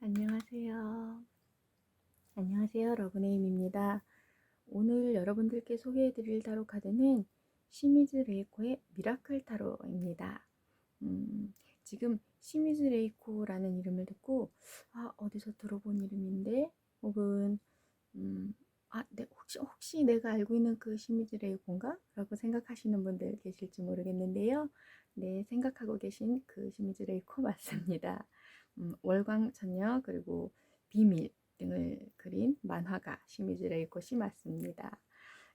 안녕하세요. 안녕하세요. 러브네임입니다. 오늘 여러분들께 소개해 드릴 타로 카드는 시미즈 레이코의 미라클 타로입니다. 음, 지금 시미즈 레이코라는 이름을 듣고 아, 어디서 들어본 이름인데 혹은 음, 아, 네, 혹시 혹시 내가 알고 있는 그 시미즈 레이코인가? 라고 생각하시는 분들 계실지 모르겠는데요. 네, 생각하고 계신 그 시미즈 레이코 맞습니다. 음, 월광 천녀 그리고 비밀 등을 그린 만화가 시미즈 레이코시 맞습니다.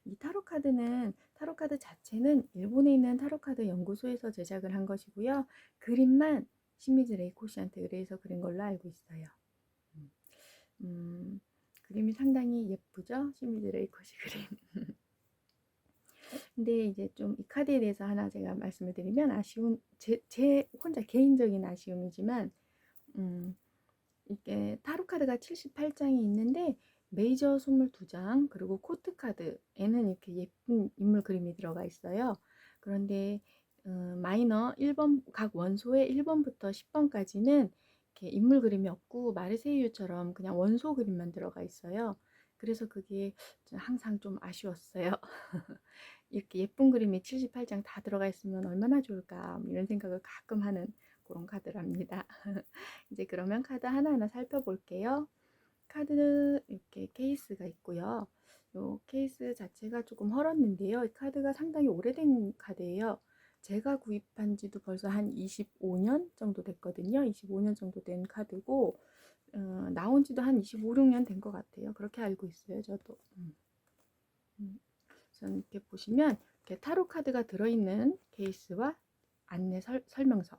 이 타로 카드는 타로 카드 자체는 일본에 있는 타로 카드 연구소에서 제작을 한 것이고요. 그림만 시미즈 레이코 씨한테 의뢰해서 그린 걸로 알고 있어요. 음, 음, 그림이 상당히 예쁘죠? 시미즈 레이코 씨 그림. 근데 이제 좀 이 카드에 대해서 하나 제가 말씀을 드리면 아쉬운 제, 제 혼자 개인적인 아쉬움이지만 음, 이게 타로 카드가 78장이 있는데 메이저 22장 그리고 코트 카드에는 이렇게 예쁜 인물 그림이 들어가 있어요. 그런데 음, 마이너 1번 각 원소의 1번부터 10번까지는 이렇게 인물 그림이 없고 마르세유처럼 그냥 원소 그림만 들어가 있어요. 그래서 그게 항상 좀 아쉬웠어요. 이렇게 예쁜 그림이 78장 다 들어가 있으면 얼마나 좋을까 뭐 이런 생각을 가끔 하는 그런 카드랍니다. 이제 그러면 카드 하나하나 살펴볼게요. 카드 이렇게 케이스가 있고요. 이 케이스 자체가 조금 헐었는데요. 이 카드가 상당히 오래된 카드예요. 제가 구입한 지도 벌써 한 25년 정도 됐거든요. 25년 정도 된 카드고 어, 나온 지도 한 25, 6년 된 것 같아요. 그렇게 알고 있어요. 저도. 음. 음. 이렇게 보시면 이렇게 타로 카드가 들어있는 케이스와 안내 설, 설명서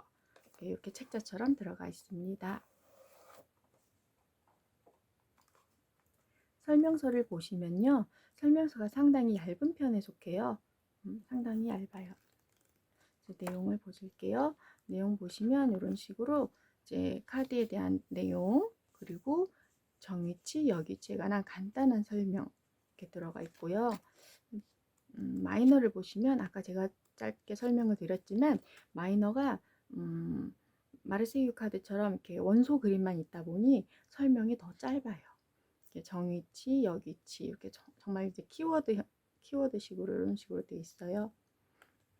이렇게 책자처럼 들어가 있습니다. 설명서를 보시면요. 설명서가 상당히 얇은 편에 속해요. 음, 상당히 얇아요. 내용을 보실게요. 내용 보시면 이런 식으로 이제 카드에 대한 내용 그리고 정위치, 여기치에 관한 간단한 설명 이렇게 들어가 있고요. 음, 마이너를 보시면 아까 제가 짧게 설명을 드렸지만 마이너가 음, 마르세유 카드처럼 이렇게 원소 그림만 있다 보니 설명이 더 짧아요. 이렇게 정위치, 여기치 이렇게 정, 말 이제 키워드 키워드식으로 이런 식으로 돼 있어요.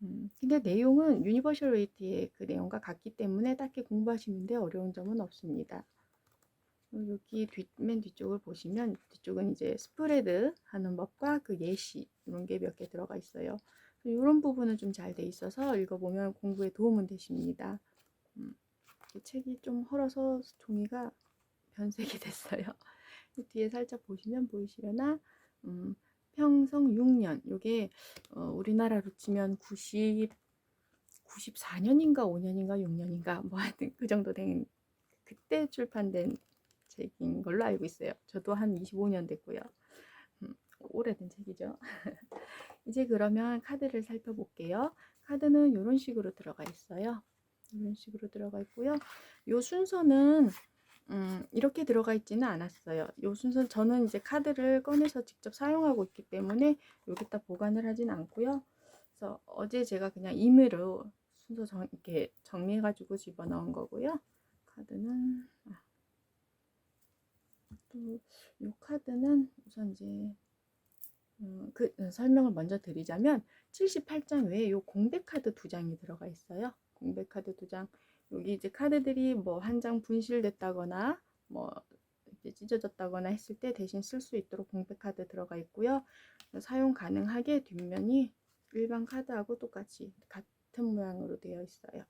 음, 근데 내용은 유니버셜 웨이트의 그 내용과 같기 때문에 딱히 공부하시는데 어려운 점은 없습니다. 여기 뒷, 맨 뒤쪽을 보시면 뒤쪽은 이제 스프레드 하는 법과 그 예시 이런 게 몇 개 들어가 있어요. 이런 부분은 좀 잘 돼 있어서 읽어보면 공부에 도움은 되십니다. 음, 책이 좀 헐어서 종이가 변색이 됐어요. 뒤에 살짝 보시면 보이시려나 음, 평성 6년 요게 어, 우리나라로 치면 90 94년인가 5년인가 6년인가 뭐 하여튼 그 정도 된 그때 출판된 책인 걸로 알고 있어요. 저도 한 25년 됐고요. 음, 오래된 책이죠. 이제 그러면 카드를 살펴볼게요. 카드는 이런 식으로 들어가 있어요. 이런 식으로 들어가 있고요. 이 순서는 음, 이렇게 들어가 있지는 않았어요. 이 순서 저는 이제 카드를 꺼내서 직접 사용하고 있기 때문에 여기다 보관을 하진 않고요. 그래서 어제 제가 그냥 임의로 순서 정, 이렇게 정리해가지고 집어넣은 거고요. 카드는 아, 또이 카드는 우선 이제 음, 그 어, 설명을 먼저 드리자면 78장 외에 요 공백 카드 두 장이 들어가 있어요. 공백 카드 두 장. 여기 이제 카드들이 뭐 한 장 분실됐다거나 뭐 찢어졌다거나 했을 때 대신 쓸 수 있도록 공백 카드 들어가 있고요. 사용 가능하게 뒷면이 일반 카드하고 똑같이 같은 모양으로 되어 있어요.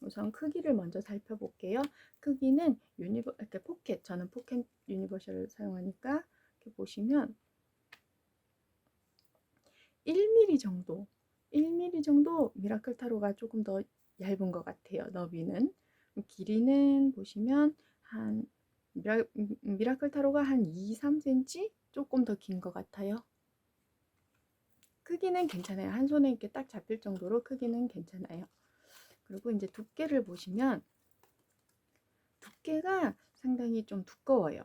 우선 크기를 먼저 살펴볼게요. 크기는 유니버 이렇게 포켓 저는 포켓 유니버셜을 사용하니까 이렇게 보시면 1mm 정도 1mm 정도 미라클 타로가 조금 더 얇은 것 같아요. 너비는 길이는 보시면 한 미라, 미라클 타로가 한 2, 3cm 조금 더 긴 것 같아요. 크기는 괜찮아요. 한 손에 이렇게 딱 잡힐 정도로 크기는 괜찮아요. 그리고 이제 두께를 보시면 두께가 상당히 좀 두꺼워요.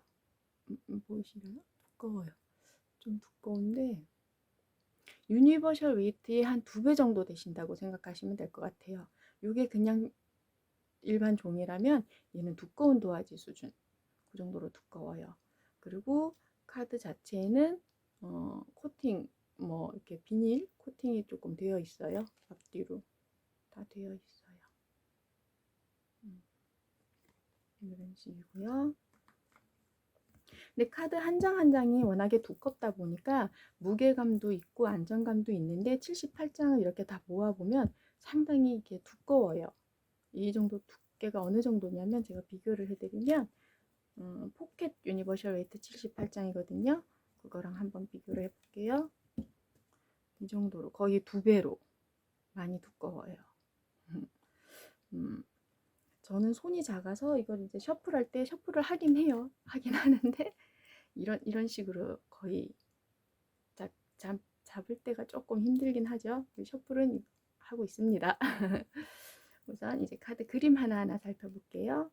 음, 음, 보이시나요? 두꺼워요. 좀 두꺼운데 유니버셜 웨이트의 한 두 배 정도 되신다고 생각하시면 될 것 같아요. 이게 그냥 일반 종이라면 얘는 두꺼운 도화지 수준 그 정도로 두꺼워요. 그리고 카드 자체에는 어, 코팅 뭐 이렇게 비닐 코팅이 조금 되어 있어요. 앞뒤로 다 되어 있어요. 음, 이런 식이고요. 근데 카드 한 장 한 장이 워낙에 두껍다 보니까 무게감도 있고 안정감도 있는데 78장을 이렇게 다 모아보면 상당히 이게 두꺼워요. 이 정도 두께가 어느 정도냐면 제가 비교를 해드리면 음, 포켓 유니버셜 웨이트 78장이거든요. 그거랑 한번 비교를 해볼게요. 이 정도로 거의 두 배로 많이 두꺼워요. 음, 저는 손이 작아서 이걸 이제 셔플할 때 셔플을 하긴 해요. 하긴 하는데 이런 이런 식으로 거의 잡, 잡, 잡을 때가 조금 힘들긴 하죠. 셔플은 하고 있습니다. 우선 이제 카드 그림 하나하나 살펴볼게요.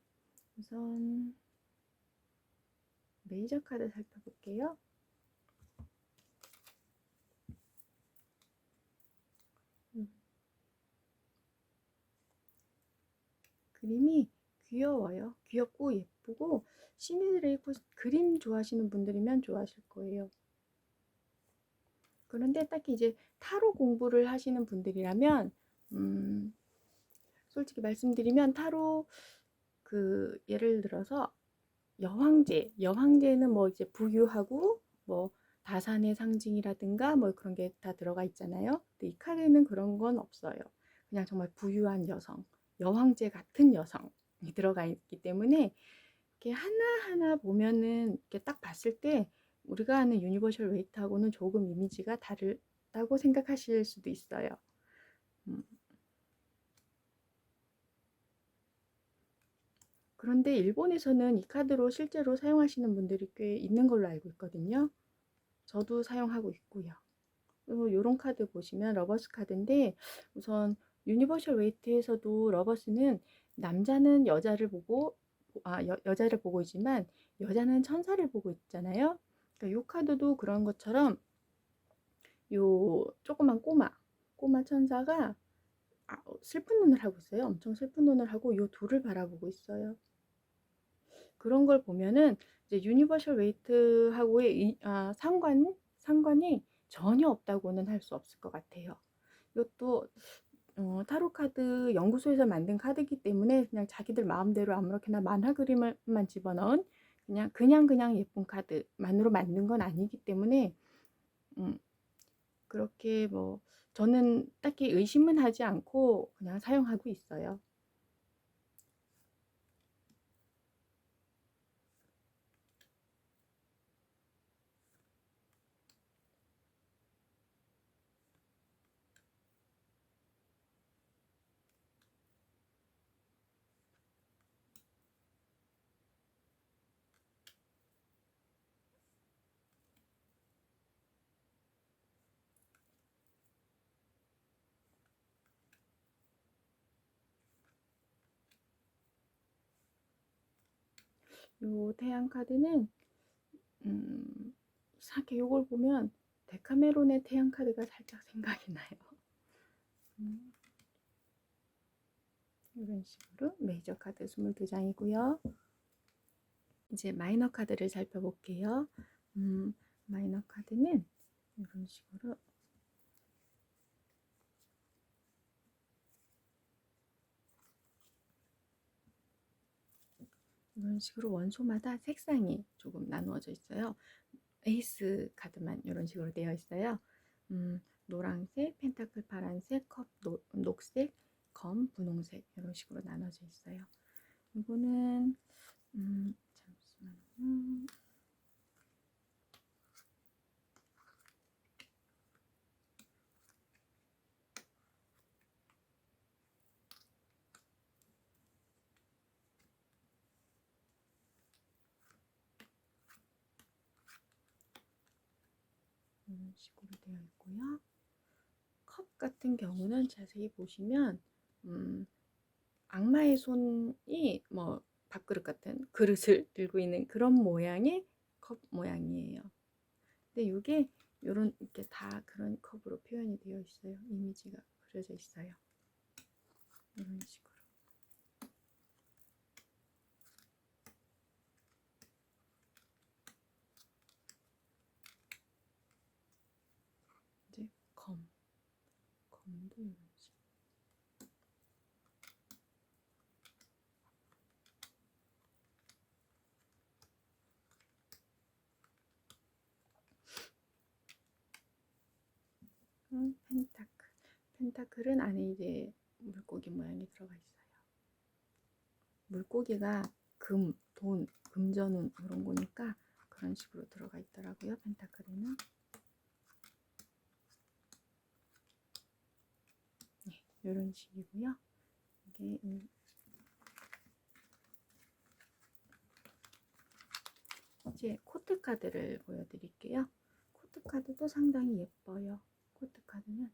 우선 메이저 카드 살펴볼게요. 음. 그림이 귀여워요. 귀엽고 예쁘고 시미드레이코 그림 좋아하시는 분들이면 좋아하실 거예요. 그런데 딱히 이제 타로 공부를 하시는 분들이라면 음, 솔직히 말씀드리면 타로 그 예를 들어서 여황제, 여황제는 뭐 이제 부유하고 뭐 다산의 상징이라든가 뭐 그런 게 다 들어가 있잖아요. 근데 이 카드에는 그런 건 없어요. 그냥 정말 부유한 여성, 여황제 같은 여성이 들어가 있기 때문에 이렇게 하나하나 보면은 이렇게 딱 봤을 때 우리가 아는 유니버셜 웨이트하고는 조금 이미지가 다르다고 생각하실 수도 있어요. 음. 그런데 일본에서는 이 카드로 실제로 사용하시는 분들이 꽤 있는 걸로 알고 있거든요. 저도 사용하고 있고요. 이런 카드 보시면 러버스 카드인데 우선 유니버셜 웨이트에서도 러버스는 남자는 여자를 보고 아 여, 여자를 보고 있지만 여자는 천사를 보고 있잖아요. 그러니까 요 카드도 그런 것처럼 요 조그만 꼬마 꼬마 천사가 아, 슬픈 눈을 하고 있어요. 엄청 슬픈 눈을 하고 요 둘을 바라보고 있어요. 그런 걸 보면은 이제 유니버셜 웨이트하고의 이, 아, 상관 상관이 전혀 없다고는 할 수 없을 것 같아요. 이것도 어, 타로 카드 연구소에서 만든 카드이기 때문에 그냥 자기들 마음대로 아무렇게나 만화 그림을만 집어넣은 그냥 그냥 그냥 예쁜 카드만으로 만든 건 아니기 때문에 음, 그렇게 뭐 저는 딱히 의심은 하지 않고 그냥 사용하고 있어요. 요 태양 카드는 음, 이상하게 요걸 보면 데카메론의 태양 카드가 살짝 생각이 나요. 음, 이런 식으로 메이저 카드 22장이고요. 이제 마이너 카드를 살펴볼게요. 음, 마이너 카드는 이런 식으로 이런 식으로 원소마다 색상이 조금 나누어져 있어요. 에이스 카드만 이런 식으로 되어 있어요. 음, 노란색, 펜타클 파란색, 컵 노, 녹색, 검 분홍색 이런 식으로 나눠져 있어요. 이거는 음, 잠시만요. 이런 식으로 되어 있고요. 컵 같은 경우는 자세히 보시면 음, 악마의 손이 뭐 밥그릇 같은 그릇을 들고 있는 그런 모양의 컵 모양이에요. 근데 이게 이런 이렇게 다 그런 컵으로 표현이 되어 있어요. 이미지가 그려져 있어요. 이런 식으로. 이런 식. 음, 펜타클. 펜타클은 안에 이제 물고기 모양이 들어가 있어요. 물고기가 금, 돈, 금전운 이런 거니까 그런 식으로 들어가 있더라고요. 펜타클에는. 네, 이런 식이고요. 이게 이 이제 코트 카드를 보여드릴게요. 코트 카드도 상당히 예뻐요. 코트 카드는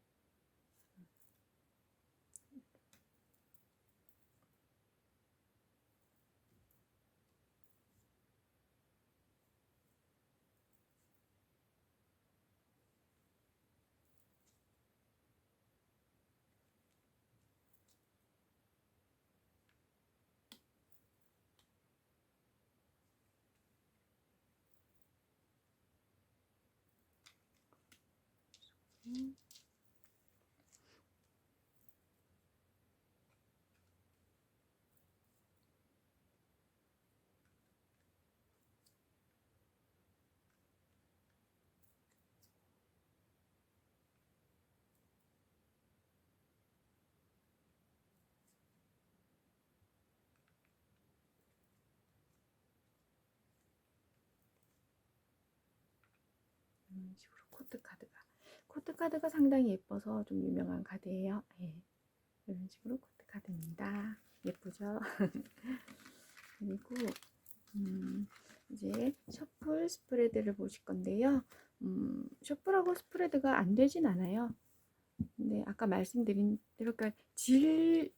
이런 식으로 코트 카드가 코트 카드가 상당히 예뻐서 좀 유명한 카드예요. 예. 이런 식으로 코트 카드입니다. 예쁘죠? 그리고 음, 이제 셔플 스프레드를 보실 건데요. 음, 셔플하고 스프레드가 안 되진 않아요. 근데 아까 말씀드린 그러니까 질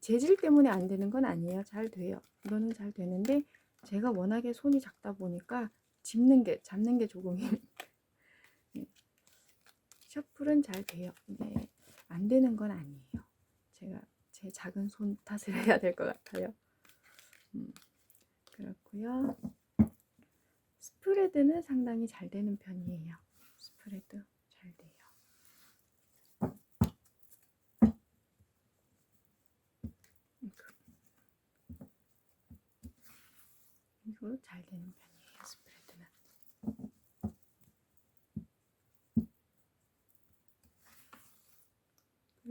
재질 때문에 안 되는 건 아니에요. 잘 돼요. 이거는 잘 되는데 제가 워낙에 손이 작다 보니까 집는 게 잡는 게 조금 네. 셔플은 잘 돼요. 근데 안 되는 건 아니에요. 제가 제 작은 손 탓을 해야 될 것 같아요. 음, 그렇고요. 스프레드는 상당히 잘 되는 편이에요. 스프레드 잘 돼요. 이거 잘 되는.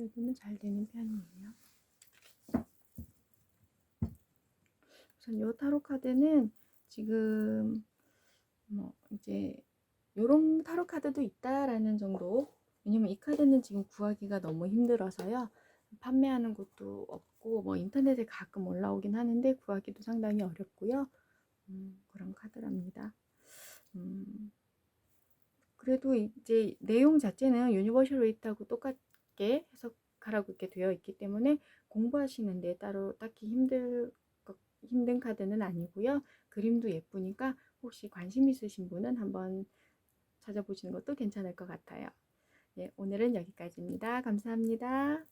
스프레드는 잘 되는 편이에요. 우선 요 타로 카드는 지금 뭐 이제 요런 타로 카드도 있다라는 정도. 왜냐면 이 카드는 지금 구하기가 너무 힘들어서요. 판매하는 곳도 없고 뭐 인터넷에 가끔 올라오긴 하는데 구하기도 상당히 어렵고요. 음, 그런 카드랍니다. 음, 그래도 이제 내용 자체는 유니버셜 웨이트하고 똑같 게 해석하라고 이렇게 되어 있기 때문에 공부하시는데 따로 딱히 힘들 것- 힘든 카드는 아니고요. 그림도 예쁘니까 혹시 관심 있으신 분은 한번 찾아보시는 것도 괜찮을 것 같아요. 네, 오늘은 여기까지입니다. 감사합니다.